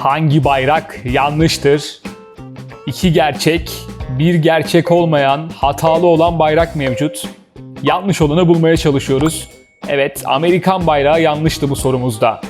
Hangi bayrak yanlıştır? İki gerçek, bir gerçek olmayan, hatalı olan bayrak mevcut. Yanlış olanı bulmaya çalışıyoruz. Evet, Amerikan bayrağı yanlıştı bu sorumuzda.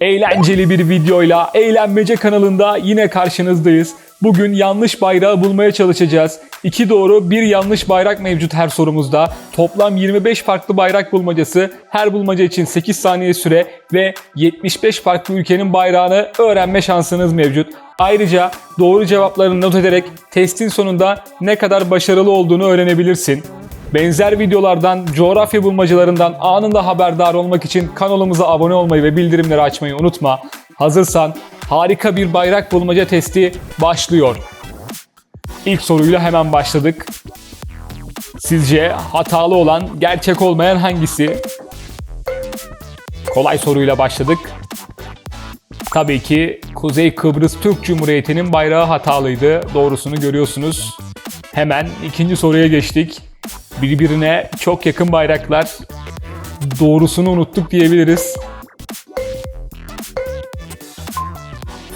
Eğlenceli bir videoyla Eğlenmece kanalında yine karşınızdayız. Bugün yanlış bayrağı bulmaya çalışacağız. İki doğru, bir yanlış bayrak mevcut her sorumuzda. Toplam 25 farklı bayrak bulmacası, her bulmaca için 8 saniye süre ve 75 farklı ülkenin bayrağını öğrenme şansınız mevcut. Ayrıca doğru cevaplarını not ederek testin sonunda ne kadar başarılı olduğunu öğrenebilirsin. Benzer videolardan, coğrafya bulmacalarından anında haberdar olmak için kanalımıza abone olmayı ve bildirimleri açmayı unutma. Hazırsan harika bir bayrak bulmaca testi başlıyor. İlk soruyla hemen başladık. Sizce hatalı olan, gerçek olmayan hangisi? Kolay soruyla başladık. Tabii ki Kuzey Kıbrıs Türk Cumhuriyeti'nin bayrağı hatalıydı. Doğrusunu görüyorsunuz. Hemen ikinci soruya geçtik. Birbirine çok yakın bayraklar. Doğrusunu unuttuk diyebiliriz.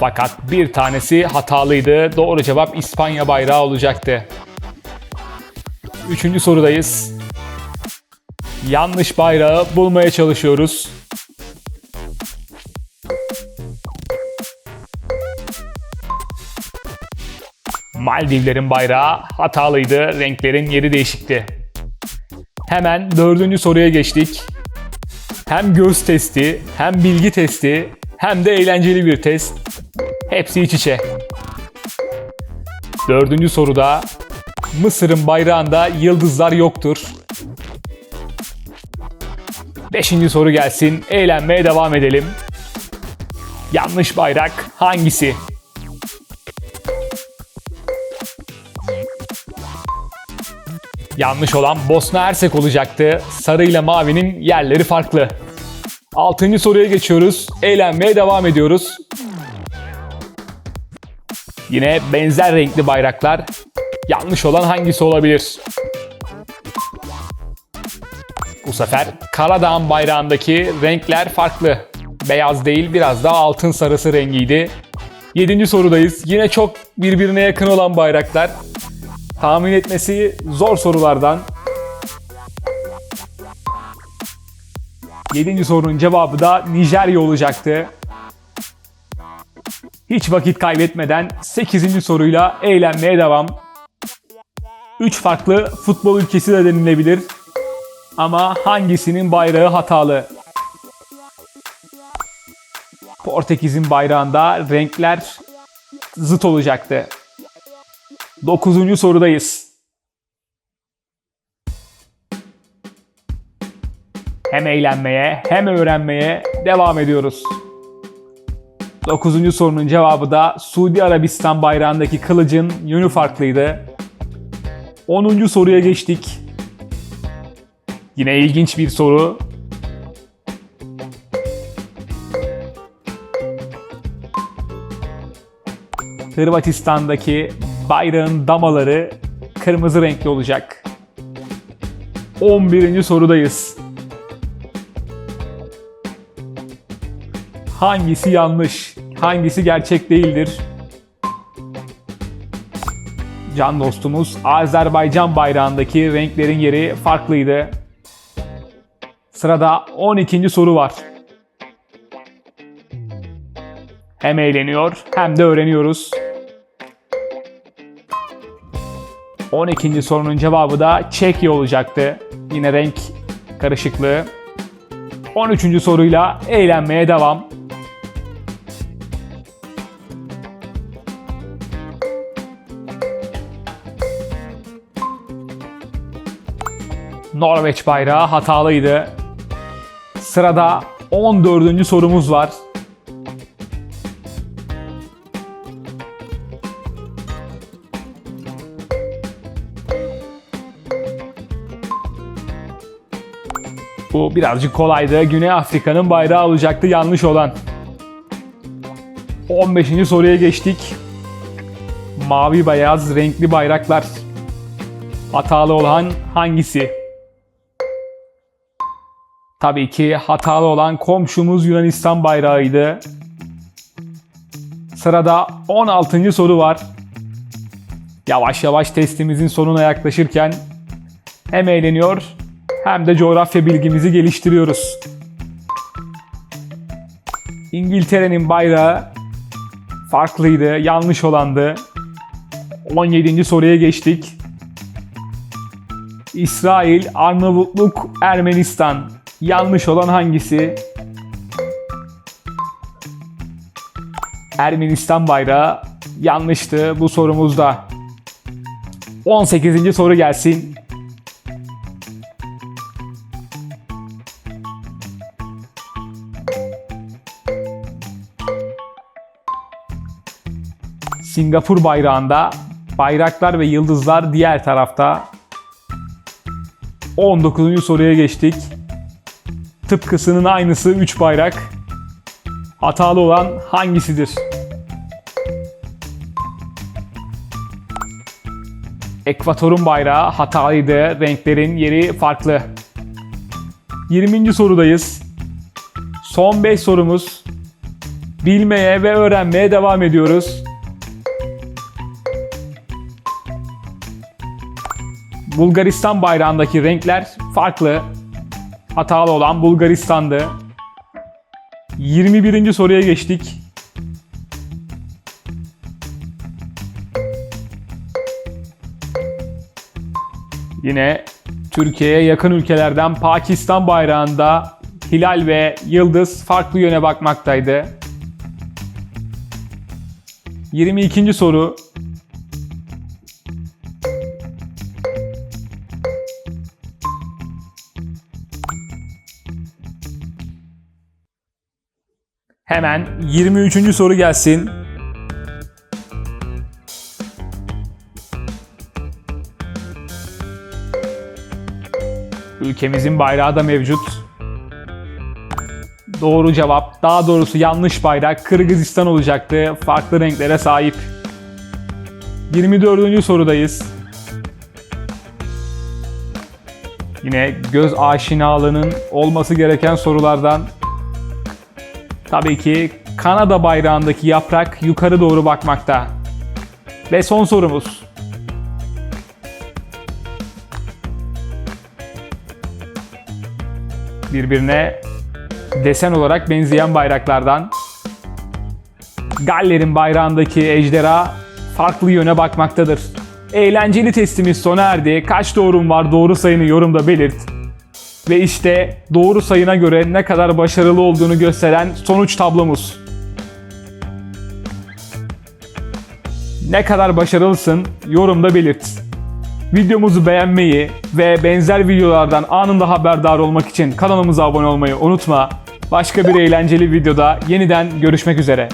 Fakat bir tanesi hatalıydı. Doğru cevap İspanya bayrağı olacaktı. Üçüncü sorudayız. Yanlış bayrağı bulmaya çalışıyoruz. Maldivlerin bayrağı hatalıydı. Renklerin yeri değişikti. Hemen dördüncü soruya geçtik. Hem göz testi, hem bilgi testi, hem de eğlenceli bir test. Hepsi iç içe. Dördüncü soruda Mısır'ın bayrağında yıldızlar yoktur. Beşinci soru gelsin. Eğlenmeye devam edelim. Yanlış bayrak hangisi? Yanlış olan Bosna Hersek olacaktı. Sarı ile mavinin yerleri farklı. Altıncı soruya geçiyoruz. Eğlenmeye devam ediyoruz. Yine benzer renkli bayraklar. Yanlış olan hangisi olabilir? Bu sefer Karadağ'ın bayrağındaki renkler farklı. Beyaz değil biraz daha altın sarısı rengiydi. Yedinci sorudayız. Yine çok birbirine yakın olan bayraklar. Tahmin etmesi zor sorulardan. Yedinci sorunun cevabı da Nijerya olacaktı. Hiç vakit kaybetmeden 8. soruyla eğlenmeye devam. 3 farklı futbol ülkesi de denilebilir. Ama hangisinin bayrağı hatalı? Portekiz'in bayrağında renkler zıt olacaktı. 9. sorudayız. Hem eğlenmeye hem öğrenmeye devam ediyoruz. 9. sorunun cevabı da Suudi Arabistan bayrağındaki kılıcın yönü farklıydı. 10. soruya geçtik. Yine ilginç bir soru. Hırvatistan'daki bayrağın damaları kırmızı renkli olacak. 11. sorudayız. Hangisi yanlış? Hangisi gerçek değildir? Can dostumuz Azerbaycan bayrağındaki renklerin yeri farklıydı. Sırada 12. soru var. Hem eğleniyor hem de öğreniyoruz. 12. sorunun cevabı da Çekya olacaktı. Yine renk karışıklığı. 13. soruyla eğlenmeye devam. Norveç bayrağı hatalıydı. Sırada 14. sorumuz var. Bu birazcık kolaydı. Güney Afrika'nın bayrağı olacaktı yanlış olan. 15. soruya geçtik. Mavi beyaz renkli bayraklar. Hatalı olan hangisi? Tabii ki hatalı olan komşumuz Yunanistan bayrağıydı. Sırada 16. soru var. Yavaş yavaş testimizin sonuna yaklaşırken hem eğleniyor hem de coğrafya bilgimizi geliştiriyoruz. İngiltere'nin bayrağı farklıydı, yanlış olandı. 17. soruya geçtik. İsrail, Arnavutluk, Ermenistan. Yanlış olan hangisi? Ermenistan bayrağı yanlıştı bu sorumuzda. 18. soru gelsin. Singapur bayrağında bayraklar ve yıldızlar diğer tarafta. 19. soruya geçtik. Tıpkısının aynısı 3 bayrak. Hatalı olan hangisidir? Ekvatorun bayrağı hatalıydı. Renklerin yeri farklı. 20. sorudayız. Son 5 sorumuz. Bilmeye ve öğrenmeye devam ediyoruz. Bulgaristan bayrağındaki renkler farklı. Hatalı olan Bulgaristan'dı. 21. soruya geçtik. Yine Türkiye'ye yakın ülkelerden Pakistan bayrağında hilal ve yıldız farklı yöne bakmaktaydı. 22. soru Hemen 23. soru gelsin. Ülkemizin bayrağı da mevcut. Doğru cevap, daha doğrusu yanlış bayrak Kırgızistan olacaktı. Farklı renklere sahip. 24. sorudayız. Yine göz aşinalığının olması gereken sorulardan Tabii ki Kanada bayrağındaki yaprak yukarı doğru bakmakta. Ve son sorumuz. Birbirine desen olarak benzeyen bayraklardan. Galler'in bayrağındaki ejderha farklı yöne bakmaktadır. Eğlenceli testimiz sona erdi. Kaç doğrum var doğru sayını yorumda belirt. Ve işte doğru sayına göre ne kadar başarılı olduğunu gösteren sonuç tablomuz. Ne kadar başarılısın yorumda belirt. Videomuzu beğenmeyi ve benzer videolardan anında haberdar olmak için kanalımıza abone olmayı unutma. Başka bir eğlenceli videoda yeniden görüşmek üzere.